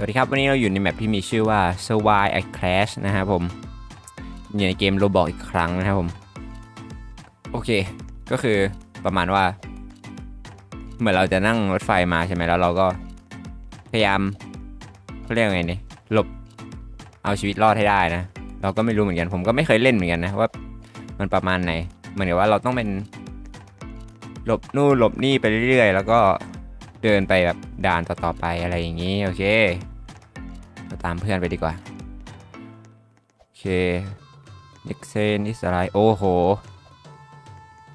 สวัสดีครับ วันนี้เราอยู่ในแมปที่มีชื่อว่า Survive at Crash นะครับผม อยู่ในเกมโรบอกอีกครั้งนะครับผม โอเค ก็คือประมาณว่า เหมือนเราจะนั่งรถไฟมาใช่ไหมแล้วเราก็พยายามเขาเรียกว่าไงเนี่ยหลบเอาชีวิตรอดให้ได้นะ เราก็ไม่รู้เหมือนกัน ผมก็ไม่เคยเล่นเหมือนกันนะว่ามันประมาณไหน เหมือนกับว่าเราต้องเป็นหลบนู่นหลบนี่ไปเรื่อยๆ แล้วก็ เดินไปแบบด่านต่อๆไปอะไรอย่างนี้โอเคเราตามเพื่อนไปดีกว่า โอเคนิกเซนอิสไรโอ้โห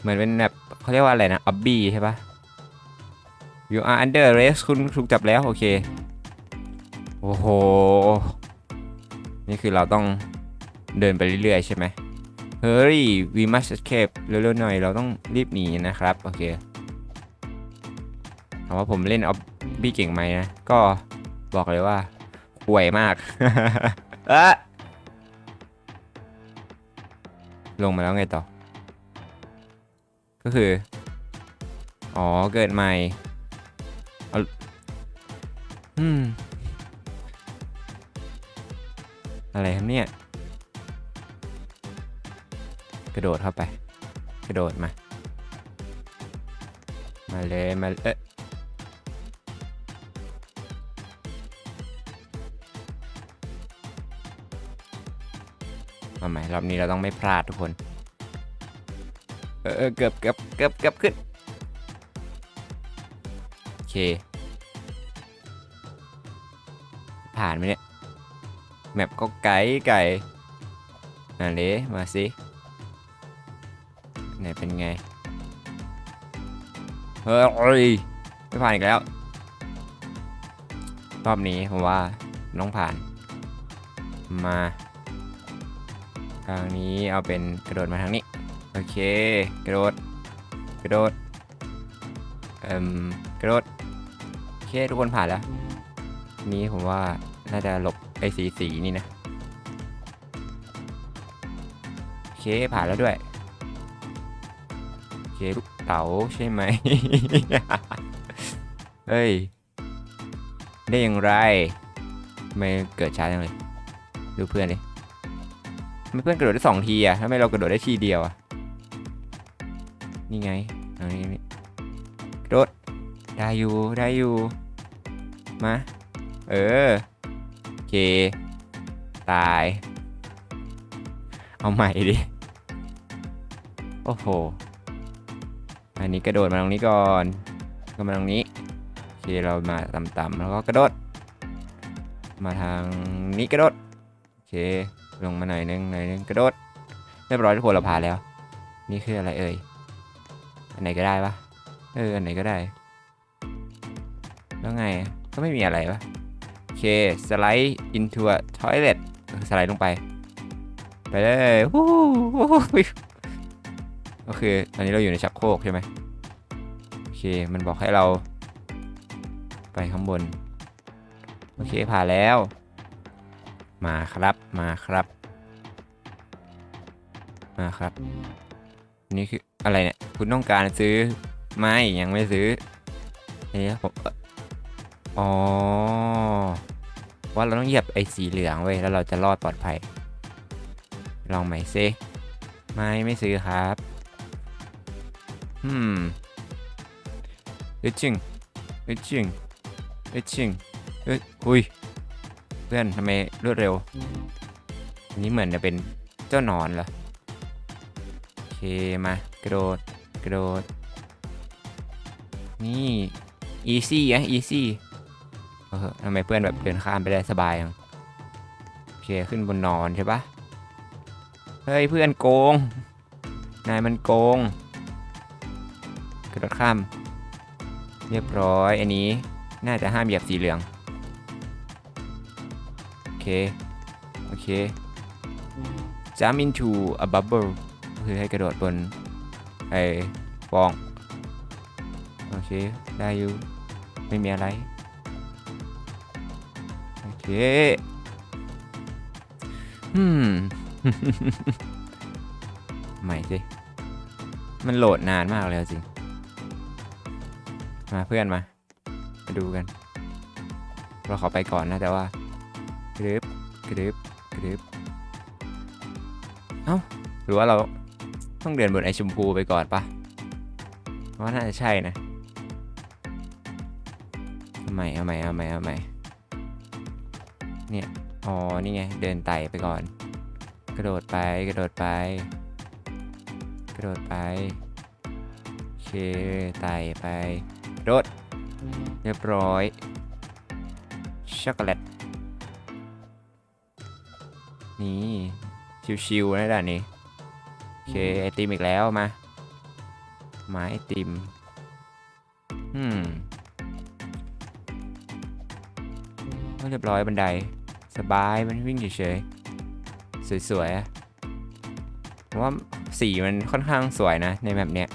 เหมือนเป็นแบบเขาเรียกว่าอะไรนะอับบี้ใช่ปะ you are under arrest คุณถูกจับแล้ว โอเค โอ้โห นี่คือเราต้องเดินไปเรื่อยๆใช่ไหมเฮ้ย we must escape เร็วๆหน่อย เราต้องรีบหนีนะครับ โอเค ถามว่าผมเล่นออบบี้เก่งไหมนะ ก็บอกเลยว่าห่วยมากเอะลงมาแล้วไงต่อ ก็คือ อ๋อ เกิดใหม่เอาอืม อะไรครับเนี่ย กระโดดเข้าไป กระโดดมา มาเลย มาเอ๊ะ มาใหม่รอบนี้เราต้องไม่พลาดทุกคนเออเออเกือบเกือบเกือบเกือบขึ้น โอเค ผ่านไหมเนี่ย แมปก็ไกลไกลนั่นเลยมาสิ ไหนเป็นไง เฮ้ย ไม่ผ่านอีกแล้ว รอบนี้ผมว่าต้องผ่าน มา ทางนี้เอาเป็นกระโดดมาทางนี้ โอเค กระโดด กระโดด เอ่มกระโดด โอเคทุกคนผ่านแล้ว นี้ผมว่าน่าจะหลบไอ้สีสีนี่นะ โอเคผ่านแล้วด้วย โอเคลูกเต๋าใช่ไหม เฮ้ย ได้อย่างไร ไม่เกิดช้าจังเลย ดูเพื่อนดิทำ ไมเพื่อนกระโดดได้สองทีอะทำไมเรากระโดดได้ทีเดียวอะ นี่ไงเอานี่นี่กระโดด ได้อยู่ ได้อยู่ มา เออ โอเค ตาย เอาใหม่ดิ โอ้โห อันนี้กระโดดมาตรงนี้ก่อนก็มาตรงนี้ โอเค เรามาต่ำๆแล้วก็กระโดด มาทางนี้กระโดด โอเค ลงมาหน่อยนึงหน่อยนึงกระโดดเรียบร้อยทุกคนเราผ่านแล้ว นี่คืออะไรเอ่ยอันไหนก็ได้ปะเอออันไหนก็ได้ แล้วไงก็ไม่มีอะไรปะโอเคสไลด์ into a toilet สไลด์ลงไป ไปเลยวู้ก็คือตอนนี้เราอยู่ในชักโครกใช่ไหมโอเคมันบอกให้เรา ไปข้างบน โอเคผ่านแล้ว มาครับมาครับ มาครับ นี่คืออะไรเนี่ย คุณต้องการซื้อไม้ยังไม่ซื้ออันนี้ผมอ๋อว่าเราต้องเหยียบไอ้สีเหลืองเว้แล้วเราจะรอดปลอดภัย ลองใหม่ซิไม่ไม่ซื้อครับอืมเอ้ยจริงเอ้ยจริงเอ้ยจริงเอ้ยอุ้ย เพื่อนทำไมรวดเร็ว อันนี้เหมือนจะเป็นเจ้านอนเหรอ โอเคมากระโดดกระโดด นี่ easy อะ easy เออทำไมเพื่อนแบบเดินข้ามไปได้สบายจังโอเคขึ้นบนนอนใช่ปะเฮ้ยเพื่อนโกง นายมันโกง กระโดดข้าม เรียบร้อยอันนี้น่าจะห้ามเหยียบสีเหลือง เคโอเค jump into a bubble ก็คือให้กระโดดบนไอ้ฟอง โอเค ได้อยู่ ไม่มีอะไร โอเคอืมใหม่สิ มันโหลดนานมากเลยเอาจริง มาเพื่อนมา มาดูกัน เราขอไปก่อนนะแต่ว่า กรึบกรึบกรึบเอ้า หรือว่าเราต้องเดินบนไอชมพูไปก่อนปะว่าน่าจะใช่นะเอาใหม่เอาใหม่เอาใหม่เอาใหม่เนี่ย อ๋อ นี่ไง เดินไต่ไปก่อน กระโดดไป กระโดดไป กระโดดไปโอเค ไต่ไปโดด เรียบร้อย ช็อกโกแลต นี่ชิวๆนะด่านนี้โอเคไอติมอีกแล้วมาไม้ไอติมอืมก็เรียบร้อยบันได สบายมันวิ่งเฉยๆสวยๆอะผมว่าสีมันค่อนข้างสวยนะ ในแบบเนี้ย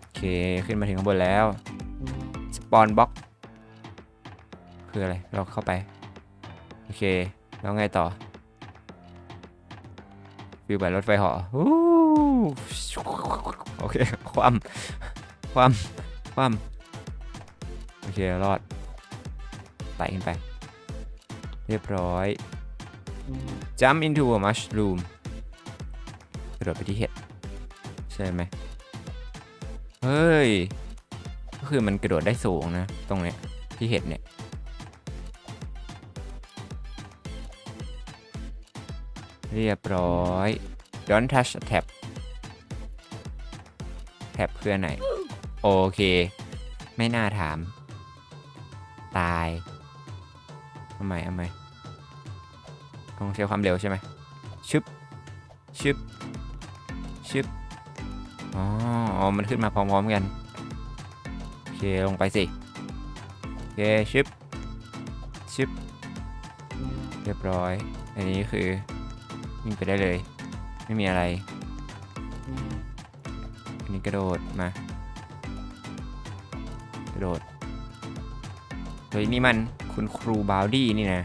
โอเคขึ้นมาถึงข้างบนแล้วสปอนบ็อกคืออะไร เราเข้าไป โอเค แล้วไงต่อฟิวแบบรถไฟเหาะอู้โอเค ความ ความ ความ โอเค รอด ไต่ขึ้นไป เรียบร้อย jump into a mushroom กระโดดไปที่เห็ด ใช่ไหม เฮ้ย ก็คือมันกระโดดได้สูงนะ ตรงเนี้ย ที่เห็ดเนี่ย เรียบร้อย don't touch a tab แท็บคืออนไหน โอเค ไม่น่าถาม ตายทำไมทำไมต้องใช้ความเร็วใช่ไหมชึบชึบชึบอ๋ออ๋อ มันขึ้นมาพร้อมๆกัน โอเค ลงไปสิ โอเคชึบชึบเรียบร้อย อันนี้คือ วิ่งไปได้เลย ไม่มีอะไรอันนี้กระโดดมากระโดดเฮ้ยนี่มันคุณครูบาวดี้นี่นะ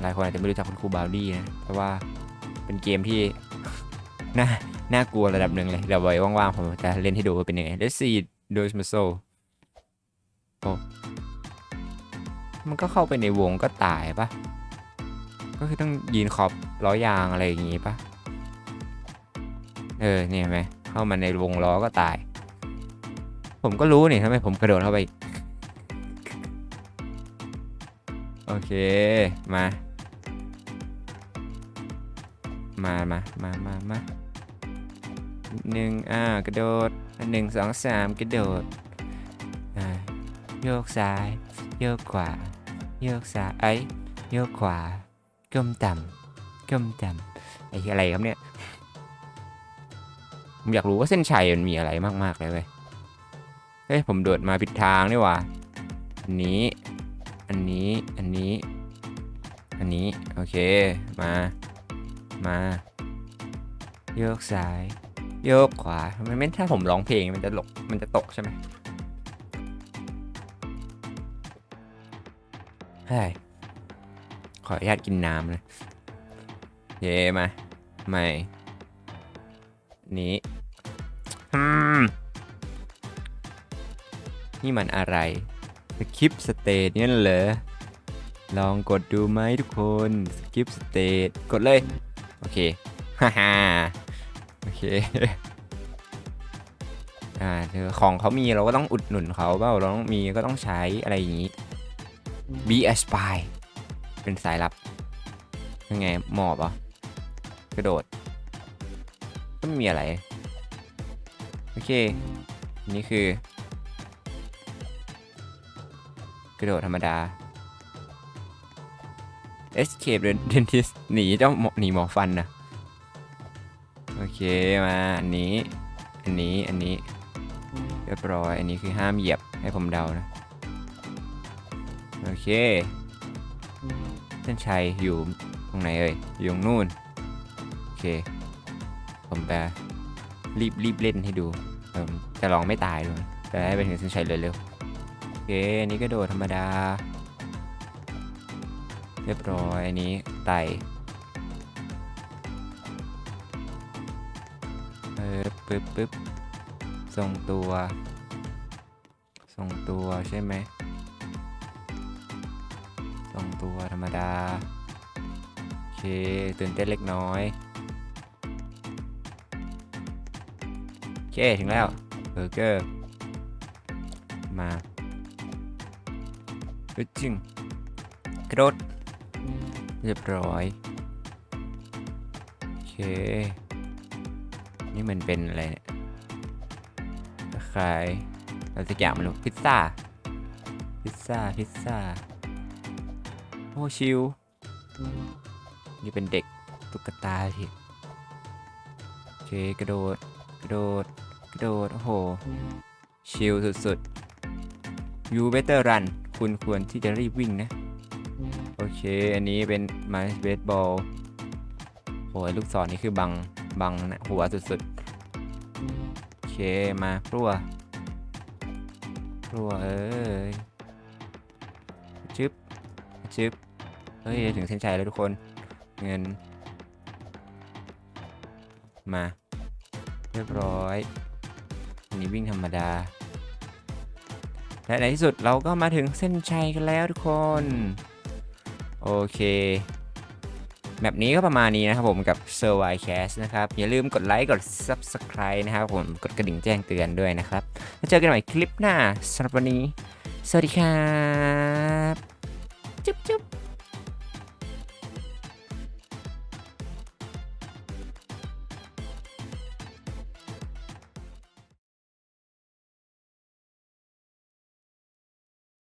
หลายคนอาจจะไม่รู้จักคุณครูบาวดี้นะเพราะว่าเป็นเกมที่น่าน่ากลัวระดับหนึ่งเลยเดี๋ยวไว้ว่างๆผมจะเล่นให้ดูว่าเป็นยังไง Let's see Does m a s o โอ้มันก็เข้าไปในวงก็ตายปะ ก็คือต้องยืนขอบล้อยางอะไรอย่างงี้ปะเออเนี่ยไหมเข้ามาในวงล้อก็ตาย ผมก็รู้นี่ทำไมผมกระโดดเข้าไป โอเค มา มามามามามาหนึ่งอ่ากระโดดหนึ่งสองสามกระโดดอ่าโยกซ้าย โยกขวา โยกซ้ายไอ้ยโยกขวา ก้มต่ำก้มต่ำไอ้อะไรครับเนี่ย ผมอยากรู้ว่าเส้นชัยมันมีอะไรมาก ๆ เลยเว้ย เฮ้ย ผมโดดมาผิดทางนี่หว่า อันนี้ อันนี้ อันนี้ อันนี้ โอเค มา มา โยกซ้าย โยกขวาทำไมไม่ถ้าผมร้องเพลงมันจะหลก มันจะตกใช่ไหมเฮ้ ออนุญาตกินน้ำนะเย่มาไม่นี้นี่มันอะไรสคริปสเตทเนี่ยเหรอ ลองกดดูไหมทุกคนสคริปสเตทกดเลย โอเค ฮ่าฮ่าโอเค อ่าเธอของเขามีเราก็ต้องอุดหนุนเขาเปล่าเราต้องมีก็ต้องใช้อะไรอย่างนี้ be a spy เป็นสายลับ ยังไงหมอบอะกระโดด ก็ไม่มีอะไร โอเค นี่คือ กระโดดธรรมดา escape the dentist หนีเจ้าหมอหนีหมอฟันนะโอเคมาอันนี้ อันนี้ อันนี้เรียบร้อย อันนี้คือห้ามเหยียบให้ผมเดานะ โอเค เส้นชัยอยู่ตรงไหนเอ่ย อยู่ตรงนู่น โอเค ผมไปรีบรีบเล่นให้ดูจะลองไม่ตายด้วยจะให้ไปถึงเส้นชัยเร็วๆ โอเค อันนี้ก็โดดธรรมดา เรียบร้อย อันนี้ไต่เออปึ๊บปึ๊บทรงตัว ทรงตัวใช่ไหม สองตัวธรรมดา โอเค ตื่นเต้นเล็กน้อย โอเค ถึงแล้ว เบอร์เกอร์ มาอึดจึงกระโดด เรียบร้อย โอเค นี่มันเป็นอะไรเนี่ยคล้ายอะไรสักอย่างไมันพิซซ่า พิซซ่า พิซซ่า อ้ชิว นี่เป็นเด็กตุ๊กตาทีโอเคกระโดด กระโดด กระโดด โอ้โห ชิลสุดๆ you better run คุณควรที่จะรีบวิ่งนะ โอเค อันนี้เป็นไม้เบสบอลโอ้ยลูกศรนี่คือบัง บังนะหัวสุดๆ โอเค มาพรัวพรัวเอ้ยชึบชึบ เฮ้ยถึงเส้นชัยแล้วทุกคน เงิน มา เรียบร้อยอันนี้วิ่งธรรมดา และในที่สุดเราก็มาถึงเส้นชัยกันแล้วทุกคน โอเค แบบนี้ก็ประมาณนี้นะครับผมกับ s u r v i v Cast นะครับ อย่าลืมกดไลค์กด Subscribe นะครับผมกดกระดิ่งแจ้งเตือนด้วยนะครับแล้วเจอกันใหม่คลิปหน้าสำหรับวันนี้ สวัสดีครับ จุ๊บจุ๊บ